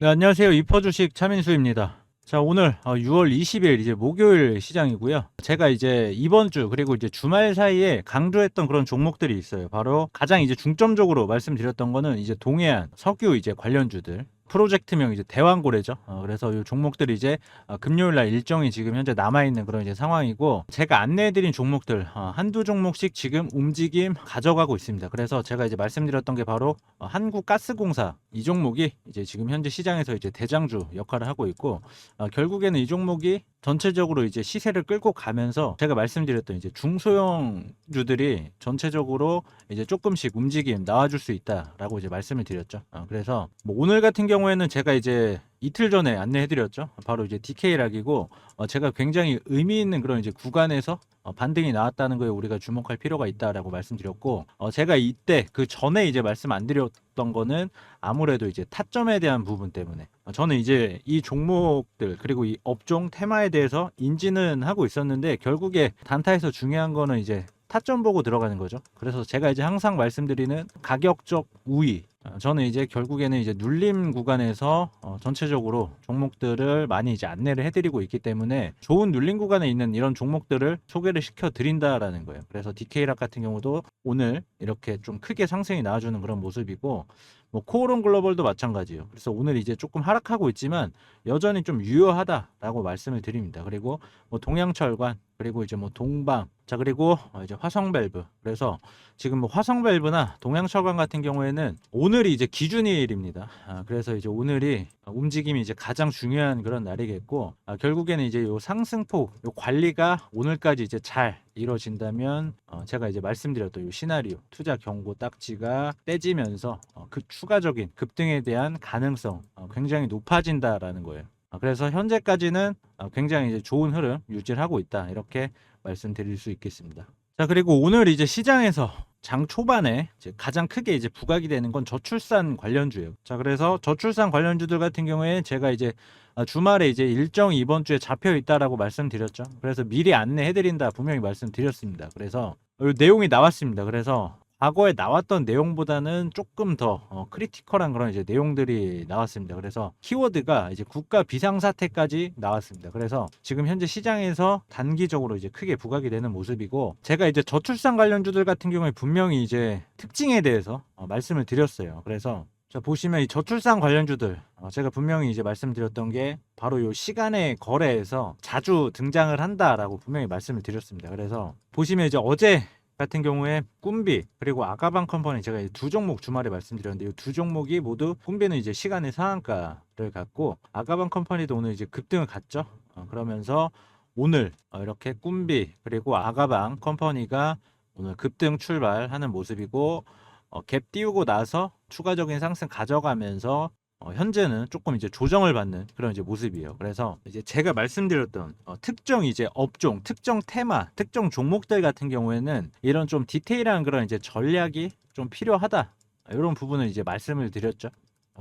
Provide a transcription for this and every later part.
네, 안녕하세요. 이퍼주식 차민수입니다. 자, 오늘 어, 6월 20일 이제 목요일 시장이고요. 제가 이제 이번 주 그리고 이제 주말 사이에 강조했던 그런 종목들이 있어요. 바로 가장 이제 중점적으로 말씀드렸던 거는 이제 동해안 석유 이제 관련주들 프로젝트명 이제 대왕고래죠. 어, 그래서 이 종목들이 이제 어, 금요일 날 일정이 지금 현재 남아 있는 그런 이제 상황이고 제가 안내해드린 종목들 어, 한두 종목씩 지금 움직임 가져가고 있습니다. 그래서 제가 이제 말씀드렸던 게 바로 어, 한국가스공사 이 종목이 이제 지금 현재 시장에서 이제 대장주 역할을 하고 있고 어, 결국에는 이 종목이 전체적으로 이제 시세를 끌고 가면서 제가 말씀드렸던 이제 중소형 주들이 전체적으로 이제 조금씩 움직임 나와줄 수 있다라고 이제 말씀을 드렸죠. 어, 그래서 뭐 오늘 같은 경우 에는 제가 이제 이틀 전에 안내해드렸죠. 바로 이제 DK락이고 어, 제가 굉장히 의미 있는 그런 이제 구간에서 어, 반등이 나왔다는 거에 우리가 주목할 필요가 있다라고 말씀드렸고 어, 제가 이때 그 전에 이제 말씀 안 드렸던 거는 아무래도 이제 타점에 대한 부분 때문에 어, 저는 이제 이 종목들 그리고 이 업종 테마에 대해서 인지는 하고 있었는데 결국에 단타에서 중요한 거는 이제 타점 보고 들어가는 거죠. 그래서 제가 이제 항상 말씀드리는 가격적 우위. 어, 저는 이제 결국에는 이제 눌림 구간에서 어, 전체적으로 종목들을 많이 이제 안내를 해드리고 있기 때문에 좋은 눌림 구간에 있는 이런 종목들을 소개를 시켜 드린다라는 거예요. 그래서 디케이락 같은 경우도 오늘 이렇게 좀 크게 상승이 나와주는 그런 모습이고 뭐 코오롱 글로벌도 마찬가지예요. 그래서 오늘 이제 조금 하락하고 있지만 여전히 좀 유효하다라고 말씀을 드립니다. 그리고 뭐 동양철관 그리고 이제 뭐 동방 자 그리고 어, 이제 화성 밸브 그래서 지금 뭐 화성 밸브나 동양철관 같은 경우에는 오늘이 이제 기준일입니다. 아, 그래서 이제 오늘이 움직임이 이제 가장 중요한 그런 날이겠고 아, 결국에는 이제 요 상승폭 요 관리가 오늘까지 이제 잘 이루어진다면 어, 제가 이제 말씀드렸던 요 시나리오 투자 경고 딱지가 떼지면서 어, 그 추가적인 급등에 대한 가능성 어, 굉장히 높아진다라는 거예요. 아, 그래서 현재까지는 어, 굉장히 이제 좋은 흐름 유지를 하고 있다 이렇게 말씀드릴 수 있겠습니다. 자 그리고 오늘 이제 시장에서 장 초반에 가장 크게 이제 부각이 되는 건 저출산 관련주예요. 자 그래서 저출산 관련주들 같은 경우에 제가 이제 아, 주말에 이제 일정이 이번 주에 잡혀 있다라고 말씀드렸죠. 그래서 미리 안내해드린다 분명히 말씀드렸습니다. 그래서 이 내용이 나왔습니다. 그래서 과거에 나왔던 내용보다는 조금 더 어, 크리티컬한 그런 이제 내용들이 나왔습니다. 그래서 키워드가 이제 국가 비상사태까지 나왔습니다. 그래서 지금 현재 시장에서 단기적으로 이제 크게 부각이 되는 모습이고 제가 이제 저출산 관련주들 같은 경우에 분명히 이제 특징에 대해서 어, 말씀을 드렸어요. 그래서 자 보시면 이 저출산 관련주들 어, 제가 분명히 이제 말씀드렸던 게 바로 요 시간의 거래에서 자주 등장을 한다라고 분명히 말씀을 드렸습니다. 그래서 보시면 이제 어제 같은 경우에 꿈비 그리고 아가방 컴퍼니 제가 이두 종목 주말에 말씀드렸는데 이 두 종목이 모두 꿈비는 이제 시간의 상한가를 갖고 아가방 컴퍼니도 오늘 이제 급등을 갔죠. 어, 그러면서 오늘 어, 이렇게 꿈비 그리고 아가방 컴퍼니가 오늘 급등 출발하는 모습이고 어, 갭 띄우고 나서 추가적인 상승 가져가면서 어, 현재는 조금 이제 조정을 받는 그런 이제 모습이에요. 그래서 이제 제가 말씀드렸던 어, 특정 이제 업종, 특정 테마, 특정 종목들 같은 경우에는 이런 좀 디테일한 그런 이제 전략이 좀 필요하다. 이런 부분을 이제 말씀을 드렸죠.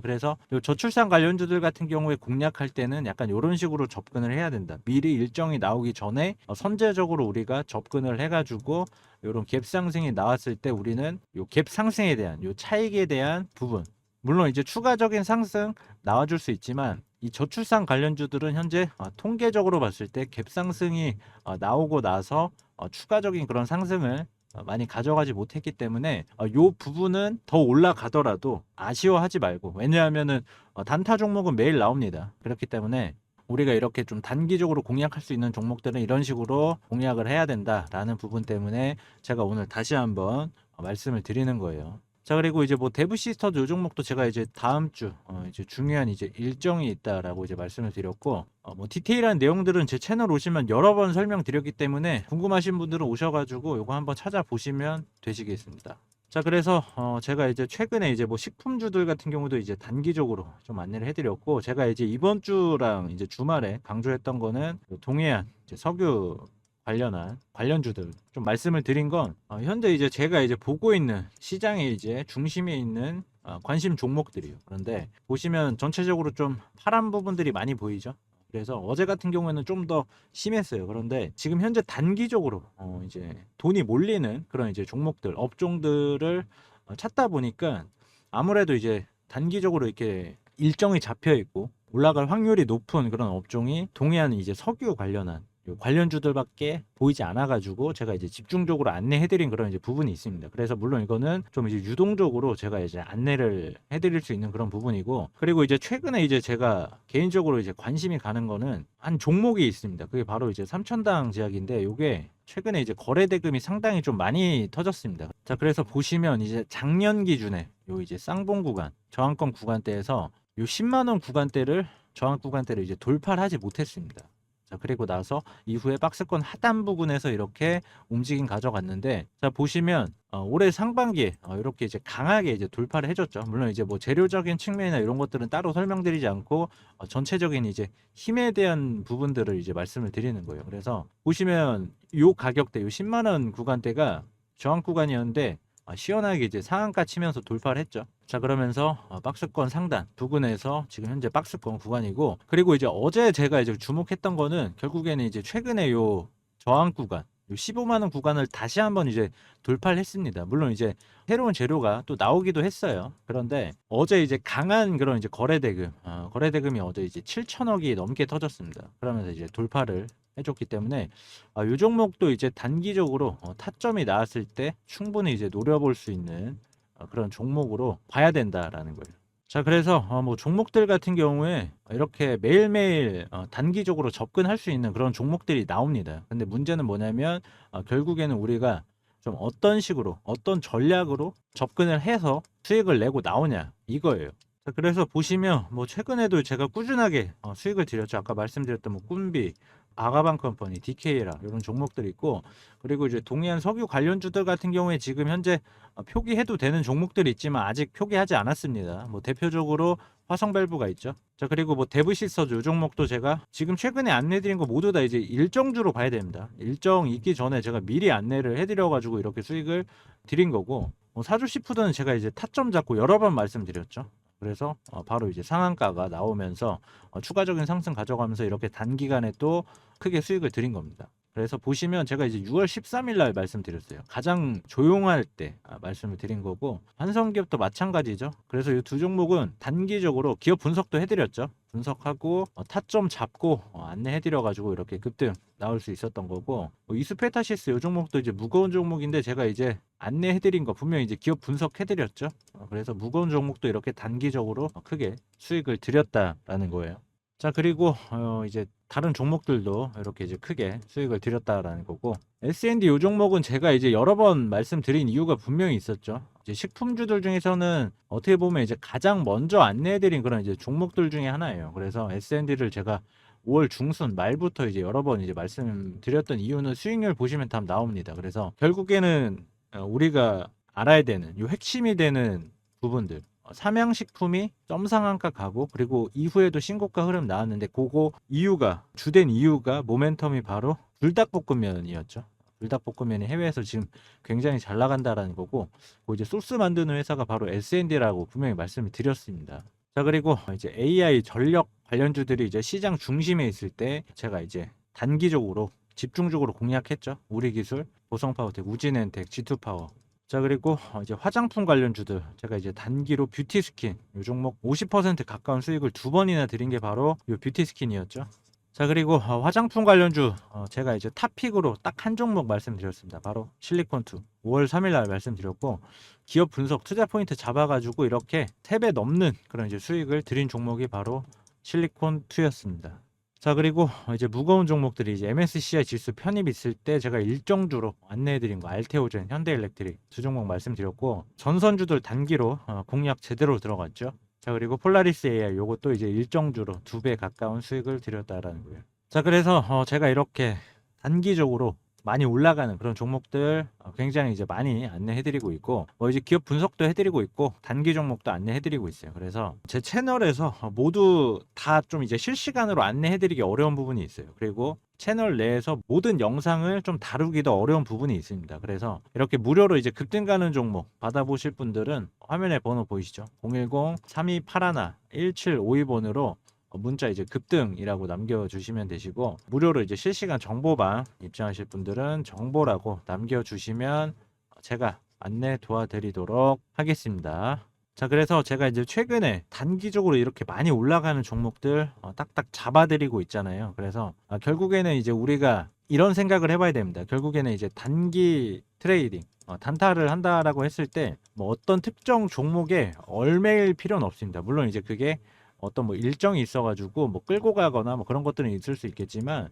그래서 요 저출산 관련주들 같은 경우에 공략할 때는 약간 이런 식으로 접근을 해야 된다. 미리 일정이 나오기 전에 어, 선제적으로 우리가 접근을 해가지고 이런 갭 상승이 나왔을 때 우리는 요갭 상승에 대한 요 차익에 대한 부분 물론 이제 추가적인 상승 나와줄 수 있지만 이 저출산 관련주들은 현재 어, 통계적으로 봤을 때 갭 상승이 어, 나오고 나서 어, 추가적인 그런 상승을 어, 많이 가져가지 못했기 때문에 어, 요 부분은 더 올라가더라도 아쉬워하지 말고 왜냐하면은 어, 단타 종목은 매일 나옵니다. 그렇기 때문에 우리가 이렇게 좀 단기적으로 공략할 수 있는 종목들은 이런 식으로 공략을 해야 된다라는 부분 때문에 제가 오늘 다시 한번 어, 말씀을 드리는 거예요. 자 그리고 이제 뭐 데브 시스터즈 요 종목도 제가 이제 다음 주 어, 이제 중요한 이제 일정이 있다라고 이제 말씀을 드렸고 어, 뭐 디테일한 내용들은 제 채널 오시면 여러 번 설명드렸기 때문에 궁금하신 분들은 오셔가지고 요거 한번 찾아보시면 되시겠습니다. 자 그래서 어 제가 이제 최근에 이제 뭐 식품주들 같은 경우도 이제 단기적으로 좀 안내를 해드렸고 제가 이제 이번 주랑 이제 주말에 강조했던 거는 그 동해안 석유 관련한 관련주들 좀 말씀을 드린 건 어, 현재 이제 제가 이제 보고 있는 시장의 이제 중심에 있는 어, 관심 종목들이에요. 그런데 보시면 전체적으로 좀 파란 부분들이 많이 보이죠. 그래서 어제 같은 경우에는 좀 더 심했어요. 그런데 지금 현재 단기적으로 어 이제 돈이 몰리는 그런 이제 종목들, 업종들을 어 찾다 보니까 아무래도 이제 단기적으로 이렇게 일정이 잡혀 있고 올라갈 확률이 높은 그런 업종이 동해안 이제 석유 관련한 요 관련주들밖에 보이지 않아 가지고 제가 이제 집중적으로 안내해 드린 그런 이제 부분이 있습니다. 그래서 물론 이거는 좀 이제 유동적으로 제가 이제 안내를 해 드릴 수 있는 그런 부분이고 그리고 이제 최근에 이제 제가 개인적으로 이제 관심이 가는 거는 한 종목이 있습니다. 그게 바로 이제 삼천당 제약인데 요게 최근에 이제 거래 대금이 상당히 좀 많이 터졌습니다. 자, 그래서 보시면 이제 작년 기준에 요 이제 쌍봉 구간, 저항권 구간대에서 요 10만 원 구간대를 저항 구간대를 이제 돌파를 하지 못했습니다. 자, 그리고 나서 이후에 박스권 하단 부분에서 이렇게 움직임 가져갔는데 자, 보시면 어, 올해 상반기에 어, 이렇게 이제 강하게 이제 돌파를 해줬죠. 물론 이제 뭐 재료적인 측면이나 이런 것들은 따로 설명드리지 않고 어, 전체적인 이제 힘에 대한 부분들을 이제 말씀을 드리는 거예요. 그래서 보시면 요 가격대, 요 10만 원 구간대가 저항 구간이었는데 아, 시원하게 이제 상한가 치면서 돌파를 했죠. 자 그러면서 어, 박스권 상단 부근에서 지금 현재 박스권 구간이고 그리고 이제 어제 제가 이제 주목했던 거는 결국에는 이제 최근에 요 저항 구간 요 15만 원 구간을 다시 한번 이제 돌파를 했습니다. 물론 이제 새로운 재료가 또 나오기도 했어요. 그런데 어제 이제 강한 그런 이제 거래 대금, 어, 거래 대금이 어제 이제 7천억이 넘게 터졌습니다. 그러면서 이제 돌파를 해줬기 때문에 아, 이 종목도 이제 단기적으로 어, 타점이 나왔을 때 충분히 이제 노려볼 수 있는 어, 그런 종목으로 봐야 된다라는 거예요. 자, 그래서 어, 뭐 종목들 같은 경우에 이렇게 매일매일 어, 단기적으로 접근할 수 있는 그런 종목들이 나옵니다. 근데 문제는 뭐냐면 어, 결국에는 우리가 좀 어떤 식으로 어떤 전략으로 접근을 해서 수익을 내고 나오냐 이거예요. 자, 그래서 보시면 뭐 최근에도 제가 꾸준하게 어, 수익을 드렸죠. 아까 말씀드렸던 뭐 꿈비, 아가방 컴퍼니, DK라 이런 종목들이 있고 그리고 이제 동해안 석유 관련주들 같은 경우에 지금 현재 어, 표기해도 되는 종목들이 있지만 아직 표기하지 않았습니다. 뭐 대표적으로 화성밸브가 있죠. 자 그리고 뭐이 종목도 제가 지금 최근에 안내드린 거 모두 다 이제 일정주로 봐야 됩니다. 일정 있기 전에 제가 미리 안내를 해드려 가지고 이렇게 수익을 드린 거고 뭐 사주시푸드는 제가 이제 타점 잡고 여러 번 말씀드렸죠. 그래서 어, 바로 이제 상한가가 나오면서 어, 추가적인 상승 가져가면서 이렇게 단기간에 또 크게 수익을 드린 겁니다. 그래서 보시면 제가 이제 6월 13일 날 말씀드렸어요. 가장 조용할 때 아, 말씀을 드린 거고 한성기업도 마찬가지죠. 그래서 이 두 종목은 단기적으로 기업 분석도 해드렸죠. 분석하고 어, 타점 잡고 어, 안내해드려 가지고 이렇게 급등 나올 수 있었던 거고 뭐 이스페타시스 이 종목도 이제 무거운 종목인데 제가 이제 안내해드린 거 분명히 이제 기업 분석해드렸죠. 어, 그래서 무거운 종목도 이렇게 단기적으로 어, 크게 수익을 드렸다라는 거예요. 자 그리고 어 이제 다른 종목들도 이렇게 이제 크게 수익을 드렸다라는 거고 S&D 요 종목은 제가 이제 여러 번 말씀드린 이유가 분명히 있었죠. 이제 식품주들 중에서는 어떻게 보면 이제 가장 먼저 안내해드린 그런 이제 종목들 중에 하나예요. 그래서 S&D를 제가 5월 중순 말부터 이제 여러 번 이제 말씀드렸던 이유는 수익률 보시면 다 나옵니다. 그래서 결국에는 어, 우리가 알아야 되는 요 핵심이 되는 부분들 어, 삼양식품이 점상한가 가고 그리고 이후에도 신고가 흐름 나왔는데 그거 이유가 주된 이유가 모멘텀이 바로 불닭볶음면이었죠. 불닭볶음면이 해외에서 지금 굉장히 잘 나간다라는 거고 그 이제 소스 만드는 회사가 바로 S&D라고 분명히 말씀을 드렸습니다. 자 그리고 이제 AI 전력 관련주들이 이제 시장 중심에 있을 때 제가 이제 단기적으로 집중적으로 공략했죠. 우리 기술, 보성파워텍, 우진엔텍, G2파워 자 그리고 어, 이제 화장품 관련 주들 제가 이제 단기로 뷰티 스킨 요 종목 50% 가까운 수익을 두 번이나 드린 게 바로 요 뷰티 스킨이었죠. 자 그리고 어, 화장품 관련주 어, 제가 이제 탑픽으로 딱 한 종목 말씀드렸습니다. 바로 실리콘2 5월 3일 날 말씀드렸고 기업 분석 투자 포인트 잡아가지고 이렇게 3배 넘는 그런 이제 수익을 드린 종목이 바로 실리콘2였습니다. 자 그리고 이제 무거운 종목들이 이제 MSCI 지수 편입 있을 때 제가 일정주로 안내해드린 거 알테오젠, 현대일렉트릭 두 종목 말씀드렸고 전선주들 단기로 어, 공략 제대로 들어갔죠. 자 그리고 폴라리스 AI 요것도 이제 일정주로 두 배 가까운 수익을 드렸다라는 거예요. 자 그래서 어, 제가 이렇게 단기적으로 많이 올라가는 그런 종목들 어, 굉장히 이제 많이 안내해드리고 있고 뭐 이제 기업 분석도 해드리고 있고 단기 종목도 안내해드리고 있어요. 그래서 제 채널에서 모두 다 좀 이제 실시간으로 안내해드리기 어려운 부분이 있어요. 그리고 채널 내에서 모든 영상을 좀 다루기도 어려운 부분이 있습니다. 그래서 이렇게 무료로 이제 급등 가는 종목 받아보실 분들은 화면에 번호 보이시죠? 010-3281-1752번으로 어, 문자 이제 급등이라고 남겨주시면 되시고 무료로 이제 실시간 정보방 입장하실 분들은 정보라고 남겨주시면 제가 안내 도와드리도록 하겠습니다. 자, 그래서 제가 이제 최근에 단기적으로 이렇게 많이 올라가는 종목들 어, 딱딱 잡아드리고 있잖아요. 그래서 아, 결국에는 이제 우리가 이런 생각을 해봐야 됩니다. 결국에는 이제 단기 트레이딩, 어, 단타를 한다라고 했을 때 뭐 어떤 특정 종목에 얼매일 필요는 없습니다. 물론 이제 그게 어떤 뭐 일정이 있어가지고 뭐 끌고 가거나 뭐 그런 것들은 있을 수 있겠지만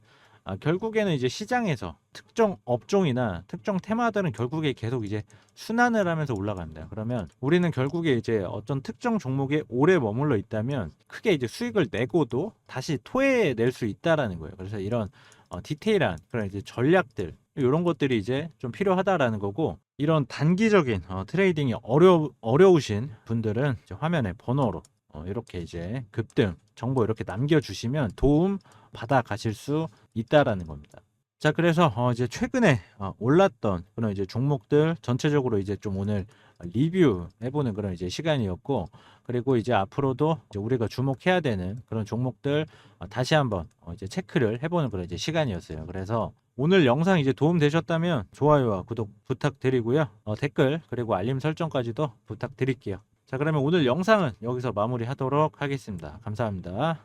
아, 결국에는 이제 시장에서 특정 업종이나 특정 테마들은 결국에 계속 이제 순환을 하면서 올라간다. 그러면 우리는 결국에 이제 어떤 특정 종목에 오래 머물러 있다면 크게 이제 수익을 내고도 다시 토해낼 수 있다라는 거예요. 그래서 이런 어, 디테일한 그런 이제 전략들 이런 것들이 이제 좀 필요하다라는 거고 이런 단기적인 어, 트레이딩이 어려 어려우신 분들은 화면에 번호로 어, 이렇게 이제 급등 정보 이렇게 남겨주시면 도움 받아 가실 수 있다라는 겁니다. 자, 그래서 어, 이제 최근에 어, 올랐던 그런 이제 종목들 전체적으로 이제 좀 오늘 리뷰해보는 그런 이제 시간이었고, 그리고 이제 앞으로도 이제 우리가 주목해야 되는 그런 종목들 어, 다시 한번 어, 이제 체크를 해보는 그런 이제 시간이었어요. 그래서 오늘 영상 이제 도움 되셨다면 좋아요와 구독 부탁드리고요. 어, 댓글 그리고 알림 설정까지도 부탁드릴게요. 자, 그러면 오늘 영상은 여기서 마무리하도록 하겠습니다. 감사합니다.